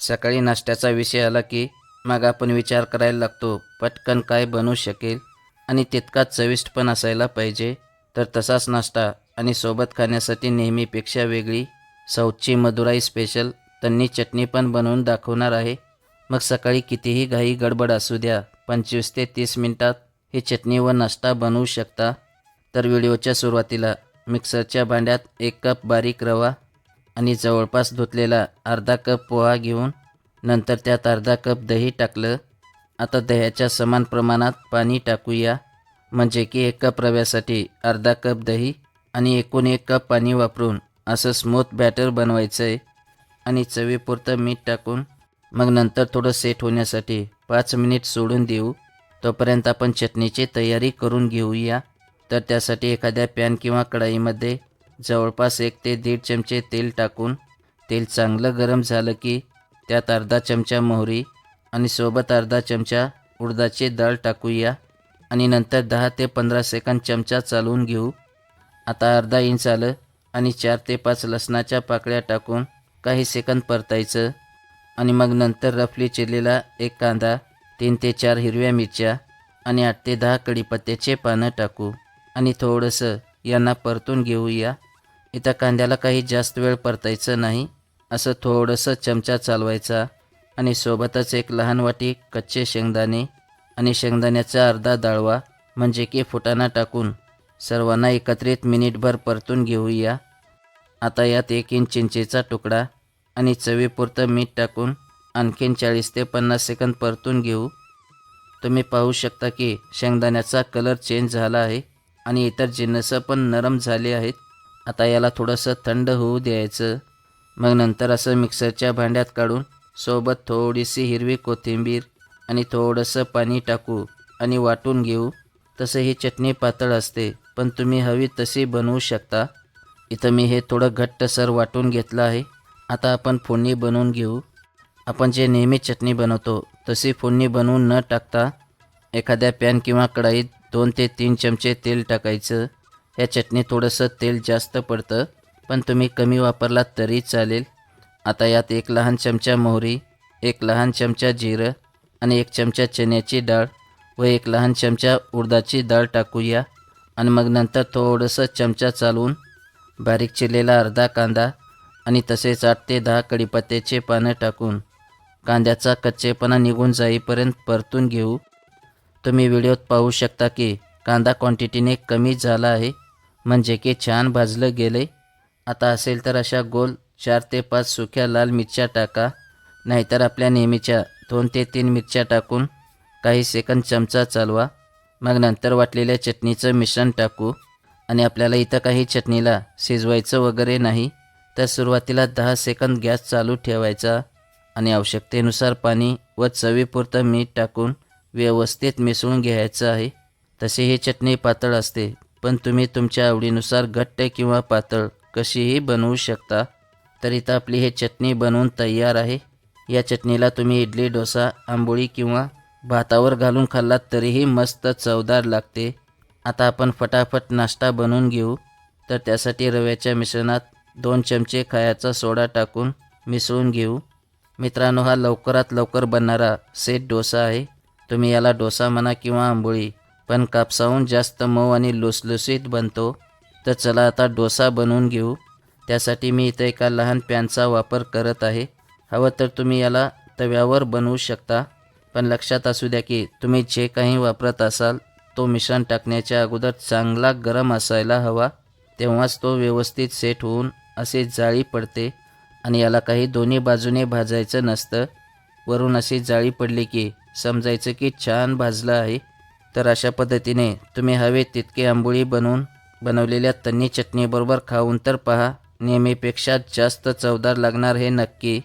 सकाळी नाश्त्याचा विषय आला की मग आपण विचार करायला लागतो पटकन काय बनवू शकेल? आणि तितकाच चविष्ट पण असायला पाहिजे. तर तसाच नाश्ता आणि सोबत खाण्यासाठी नेहमीपेक्षा वेगळी साऊथची मदुराई स्पेशल त्यांनी चटणी पण बनवून दाखवणार आहे. मग सकाळी कितीही घाई गडबड असू द्या पंचवीस ते तीस मिनटात ही चटणी व नाश्ता बनवू शकता. तर व्हिडिओच्या सुरुवातीला मिक्सरच्या भांड्यात एक कप बारीक रवा आणि जवळपास धुतलेला अर्धा कप पोहा घेऊन नंतर त्यात अर्धा कप दही टाकलं. आता दह्याच्या समान प्रमाणात पाणी टाकूया. म्हणजे की एक कप रव्यासाठी अर्धा कप दही आणि एकूण एक कप पाणी वापरून असं स्मूथ बॅटर बनवायचं आहे आणि चवीपुरतं मीठ टाकून मग नंतर थोडं सेट होण्यासाठी पाच मिनिट सोडून देऊ. तोपर्यंत आपण चटणीची तयारी करून घेऊया. तर त्यासाठी एखाद्या पॅन किंवा कढाईमध्ये जवळपास एक ते दीड चमचे तेल टाकून तेल चांगलं गरम झालं की त्यात अर्धा चमचा मोहरी आणि सोबत अर्धा चमचा उडदाची डाळ टाकूया आणि नंतर दहा ते पंधरा सेकंद चमचा चालवून घेऊ. आता अर्धा इंच आलं आणि चार ते पाच लसणाच्या पाकळ्या टाकून काही सेकंद परतायचं आणि मग नंतर रफली चिरलेला एक कांदा तीन ते चार हिरव्या मिरच्या आणि आठ ते दहा कढीपत्त्याचे पानं टाकू आणि थोडंसं यांना परतून घेऊया. इथं कांद्याला काही जास्त वेळ परतायचं नाही असं थोडंसं चमचा चालवायचा आणि सोबतच एक लहान वाटी कच्चे शेंगदाणे आणि शेंगदाण्याचा अर्धा डाळवा म्हणजे की फुटाणा टाकून सर्वांना एकत्रित मिनिटभर परतून घेऊया आता यात एक इंच चिंचेचा तुकडा आणि चवीपुरतं मीठ टाकून आणखीन चाळीस ते पन्नास सेकंद परतून घेऊ. तुम्ही पाहू शकता की शेंगदाण्याचा कलर चेंज झाला आहे आणि इतर जिन्नसं पण नरम झाले आहेत. आता याला थोडंसं थंड होऊ द्यायचं. मग नंतर असं मिक्सरच्या भांड्यात काढून सोबत थोडीशी हिरवी कोथिंबीर आणि थोडंसं पाणी टाकू आणि वाटून घेऊ. तसं ही चटणी पातळ असते पण तुम्ही हवी तशी बनवू शकता. इथं मी हे थोडं घट्टसर वाटून घेतलं आहे. आता आपण फोडणी बनवून घेऊ. आपण जे नेहमी चटणी बनवतो तशी फोडणी बनवून न टाकता एखाद्या पॅन किंवा कढाईत दोन ते तीन चमचे तेल टाकायचं. या चटणी थोडंसं तेल जास्त पडतं पण तुम्ही कमी वापरलात तरी चालेल. आता यात एक लहान चमचा मोहरी एक लहान चमचा जिरं आणि एक चमचा चण्याची डाळ व एक लहान चमचा उडदाची डाळ टाकूया आणि मग नंतर थोडंसं चमचा चालवून बारीक चिरलेला अर्धा कांदा आणि तसेच आठ ते दहा कढीपत्त्याचे पानं टाकून कांद्याचा कच्चेपणा निघून जाईपर्यंत परतून घेऊ. तुम्ही व्हिडिओत पाहू शकता की कांदा क्वांटिटीने कमी झाला आहे. म्हणजे की छान भाजलं गेले आता असेल तर अशा गोल चार ते पाच सुक्या लाल मिरच्या टाका. नाहीतर आपल्या नेहमीच्या दोन ते तीन मिरच्या टाकून काही सेकंद चमचा चालवा. मग नंतर वाटलेल्या चटणीचं मिश्रण टाकू. आणि आपल्याला इथं काही चटणीला शिजवायचं वगैरे नाही तर सुरुवातीला दहा सेकंद गॅस चालू ठेवायचा. आणि आवश्यकतेनुसार पाणी व चवीपुरतं मीठ टाकून व्यवस्थित मिसळून घ्यायचं आहे. तसे ही चटणी पातळ असते. पण तुम्ही तुमच्या आवडीनुसार घट्ट किंवा पातळ कशीही बनवू शकता. तर इथं आपली हे चटणी बनवून तयार आहे. या चटणीला तुम्ही इडली डोसा आंबोळी किंवा भातावर घालून खाल्लात तरीही मस्त चवदार लागते. आता आपण फटाफट नाश्ता बनवून घेऊ. तर त्यासाठी रव्याच्या मिश्रणात दोन चमचे खायाचा सोडा टाकून मिसळून घेऊ. मित्रांनो हा लवकरात लवकर बनणारा सेट डोसा आहे. तुम्ही याला डोसा म्हणा किंवा आंबोळी पण कापसाहून जास्त मऊ आणि लुसलुसीत बनतो. तर चला आता डोसा बनवून घेऊ. त्यासाठी मी इथं एका लहान पॅनचा वापर करत आहे. हवं तर तुम्ही याला तव्यावर बनवू शकता. पण लक्षात असू द्या की तुम्ही जे काही वापरत असाल तो मिश्रण टाकण्याच्या अगोदर चांगला गरम असायला हवा. तेव्हाच तो व्यवस्थित सेट होऊन असे जाळी पडते आणि याला काही दोन्ही बाजूने भाजायचं नसतं. वरून अशी जाळी पडली की समजायचं की छान भाजलं आहे. तर अशा पद्धतीने तुम्ही हवे तितके आंबोळी बनवून बनवलेल्या तन्नी चटणीबरोबर खाऊन तर पहा नेहमीपेक्षा जास्त चवदार लागणार हे नक्की.